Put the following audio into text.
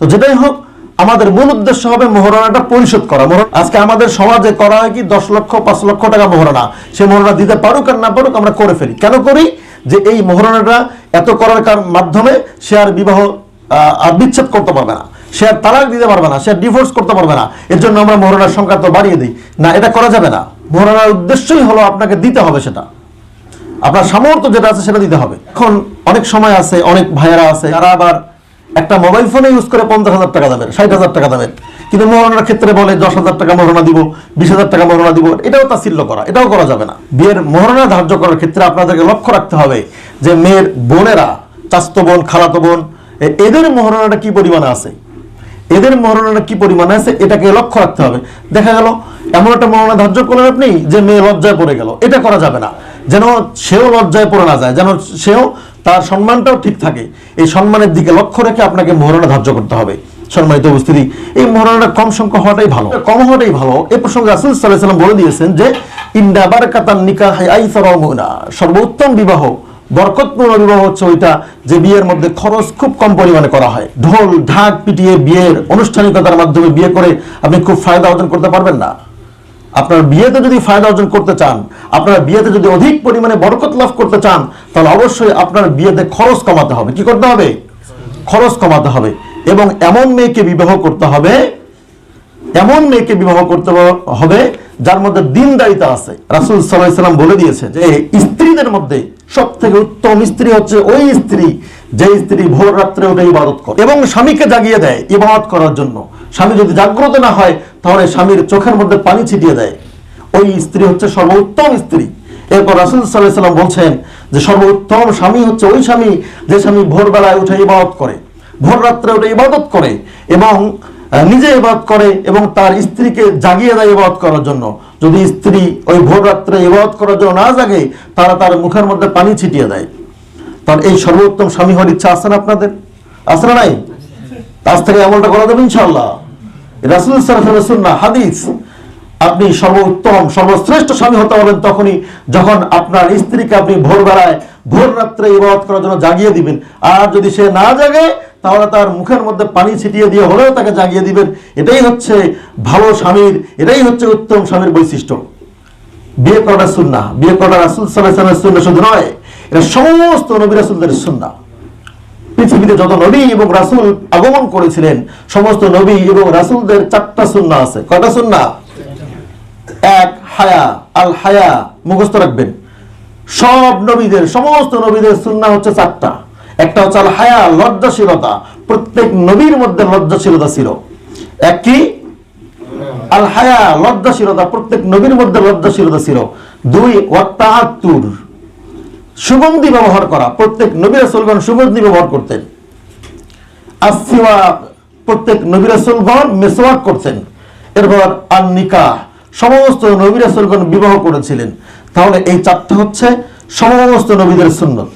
তো যেটাই হোক, আমাদের মূল উদ্দেশ্য হবে মোহরানাটা পরিশোধ করা। আজকে আমাদের সমাজে করা হয় কি, দশ লক্ষ, পাঁচ লক্ষ টাকা মোহরানা সে মোহরানা দিতে পারুক আর না পারুক, আমরা করে ফেলি। কেন করি? যে এই মোহরানাটা এত করার কার- মাধ্যমে সে আর বিবাহ আর বিচ্ছেদ করতে পারবে না। সে আর তালাক দিতে পারবে না, সে আর ডিভোর্স করতে পারবে না। এর জন্য আমরা মোহরানার সংখ্যা তো বাড়িয়ে দিই। না, এটা করা যাবে না। মোহরানার উদ্দেশ্যই হলো আপনাকে দিতে হবে সেটা। আপনার সামর্থ্য যেটা আছে সেটা দিতে হবে। এখন অনেক সময় আছে, অনেক ভাইয়েরা আছে, যারা আবার একটা মোবাইল ফোনে ইউজ করে পঞ্চাশ হাজার টাকা দামের, ষাট হাজার টাকা দামের। কিন্তু মোহরানার ক্ষেত্রে বলে দশ হাজার টাকা মোহরানা দিব, বিশ হাজার টাকা মোহরানা দিব, এটাও তাচ্ছিল্য করা, এটাও করা যাবে না। বিয়ের মোহরানা ধার্য করার ক্ষেত্রে আপনাদেরকে লক্ষ্য রাখতে হবে যে মেয়ের বোনেরা, চাস্তো বোন, খালাতো বোন এদের মোহরানাটা কি পরিমাণে আছে? এদের মরণটা কি পরিমাণে আছে? এটাকে লক্ষ্য রাখতে হবে। দেখা গেল, এমন একটা মরণা ধার্য করলেন আপনি যে মেয়ে লজ্জায় পড়ে গেল। এটা করা যাবে না। যেন সেও লজ্জায় পড়ে না যায়, যেন সেও তার সম্মানটাও ঠিক থাকে। এই সম্মানের দিকে লক্ষ্য রেখে আপনাকে মরণা ধার্য করতে হবে। সম্মানিত উপস্থিতি, এই মরণটা কম সংখ্যা হওয়াটাই ভালো। কম হওয়াটাই ভালো। এ প্রসঙ্গে রাসুল সাল্লাহ সাল্লাম বলে দিয়েছেন যে ইন্দাবার কাতান নিকাহ আইসরমুনা সর্বোত্তম বিবাহ, বরকতপূর্ণ বিবাহ হচ্ছে ওইটা যে বিয়ের মধ্যে খরচ খুব কম পরিমাণে করা হয়। ঢোল, ঢাক পিটিয়ে বিয়ের আনুষ্ঠানিকতার মাধ্যমে বিয়ে করে আপনি খুব ফায়দা অর্জন করতে পারবেন না। আপনার বিয়েতে যদি ফায়দা অর্জন করতে চান, আপনার বিয়েতে যদি অধিক পরিমাণে বরকত লাভ করতে চান, তাহলে অবশ্যই আপনার বিয়েতে খরচ কমাতে হবে। কি করতে হবে? খরচ কমাতে হবে। এবং এমন মেয়েকে বিবাহ করতে হবে, এমন মেয়েকে বিবাহ করতে হবে যার মধ্যে দিনদারিতা আছে। রাসুল সাল্লাম বলে দিয়েছে যে, স্ত্রীদের মধ্যে সব থেকে উত্তম স্ত্রী হচ্ছে ওই স্ত্রী যে স্ত্রী ভোর রাত্রে উঠে ইবাদত করে এবং স্বামীকে জাগিয়ে দেয় ইবাদত করার জন্য। স্বামী যদি জাগ্রত না হয়, তাহলে স্বামীর চোখের মধ্যে পানি ছিটিয়ে দেয়। ওই স্ত্রী হচ্ছে সর্বোত্তম স্ত্রী। এরপর রাসুল সাল্লাহ সাল্লাম বলছেন যে, সর্বোত্তম স্বামী হচ্ছে ওই স্বামী যে স্বামী ভোরবেলায় উঠে ইবাদত করে ভোর রাত্রে উঠে ইবাদত করে এবং নিজে ইবাদত করে এবং তার স্ত্রীকে জাগিয়ে দেয় ইবাদত করার জন্য। যদি স্ত্রী ওই ভোর রাত্রে ইবাদত করার জন্য না জাগে, তারা তার মুখের মধ্যে পানি ছিটিয়ে দেয়। তার এই সর্বোত্তম স্বামী হওয়ার ইচ্ছা আছে না আপনাদের? আছে না নাই? আজ থেকে এমনটা করা যাবে ইনশাল্লাহ রাসুল সাল্লাহ হাদিস। আপনি সর্বোত্তম, সর্বশ্রেষ্ঠ স্বামী হতে পারবেন তখনই যখন আপনার স্ত্রীকে আপনি ভোরবেলায়, ভোর রাত্রে ইবাদত করার জন্য জাগিয়ে দিবেন। আর যদি সে না জাগে, তাহলে তার মুখের মধ্যে পানি ছিটিয়ে দিয়ে হলেও তাকে জাগিয়ে দিবেন। এটাই হচ্ছে ভালো স্বামীর, এটাই হচ্ছে উত্তম স্বামীর বৈশিষ্ট্য। বিয়ে করাটা সুন্না বিয়ে করা রাসুল সাল্লাহ সুন্না শুধু নয়, এটা সমস্ত নবী রাসুলদের সুন্না পৃথিবীতে যত নবী এবং রাসুল আগমন করেছিলেন, সমস্ত নবী এবং রাসুলদের চারটা সুন্না আছে। কয়টা সুন্না এক, হায়া, আল হায়া, মুখস্থ রাখবেন। সব নবীদের, সমস্ত নবীদের সুন্না হচ্ছে চারটা। একটা হচ্ছে আল হায়া, লজ্জাশীলতা। প্রত্যেক নবীর মধ্যে লজ্জাশীলতা ছিল। এক কি? আল হায়া, লজ্জাশীলতা। প্রত্যেক নবীর মধ্যে লজ্জাশীলতা ছিল। দুই ওয়াত্তাহাত্তুর সুগন্ধি ব্যবহার করা। প্রত্যেক নবীর রাসূলগণ সুগন্ধি ব্যবহার করতেন। আসিওয়া প্রত্যেক নবীর রাসূলগণ মেসওয়াক করতেন। এরপর আর নিকা সমস্ত নবীর রাসূলগণ বিবাহ করেছিলেন। তাহলে এই চারটা হচ্ছে সমস্ত নবীদের সুন্নত।